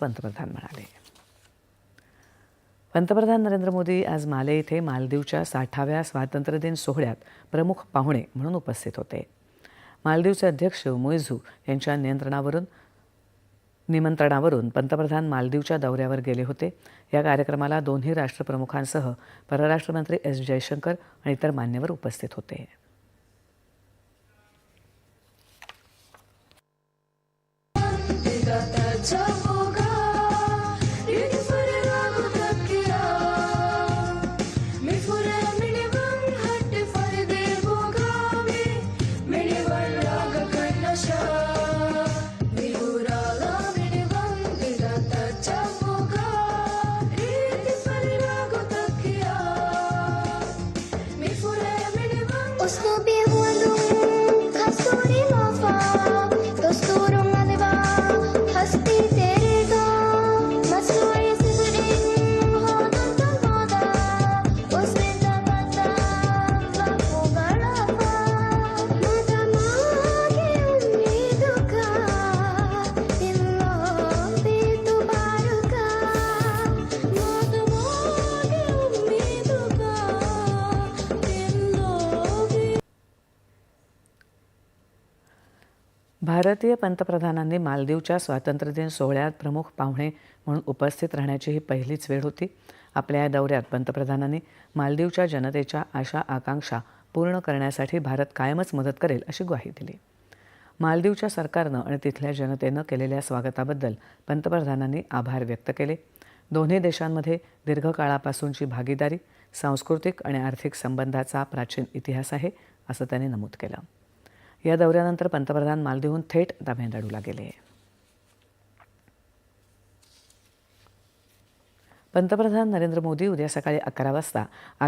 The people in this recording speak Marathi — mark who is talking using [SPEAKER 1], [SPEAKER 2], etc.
[SPEAKER 1] पंतप्रधान म्हणाले. पंतप्रधान नरेंद्र मोदी आज माले इथे मालदीवच्या साठाव्या स्वातंत्र्यदिन सोहळ्यात प्रमुख पाहुणे म्हणून उपस्थित होते. मालदीवचे अध्यक्ष मुइझू यांच्या नियंत्रणावरून निमंत्रणावरून पंतप्रधान मालदीवच्या दौऱ्यावर गेले होते. या कार्यक्रमाला दोन्ही राष्ट्रप्रमुखांसह परराष्ट्रमंत्री एस जयशंकर आणि इतर मान्यवर उपस्थित होते.
[SPEAKER 2] Uslubi Слуга
[SPEAKER 1] भारतीय पंतप्रधानांनी मालदीवच्या स्वातंत्र्यदिन सोहळ्यात प्रमुख पाहुणे म्हणून उपस्थित राहण्याची ही पहिलीच वेळ होती. आपल्या या दौऱ्यात पंतप्रधानांनी मालदीवच्या जनतेच्या आशा आकांक्षा पूर्ण करण्यासाठी भारत कायमच मदत करेल अशी ग्वाही दिली. मालदीवच्या सरकारनं आणि तिथल्या जनतेनं केलेल्या स्वागताबद्दल पंतप्रधानांनी आभार व्यक्त केले. दोन्ही देशांमध्ये दीर्घकाळापासूनची भागीदारी सांस्कृतिक आणि आर्थिक संबंधाचा प्राचीन इतिहास आहे असं त्यांनी नमूद केलं. या दौऱ्यानंतर पंतप्रधान मालदीवहून थेट तामिळनाडूला गेले. पंतप्रधान नरेंद्र मोदी उद्या सकाळी अकरा वाजता आकाश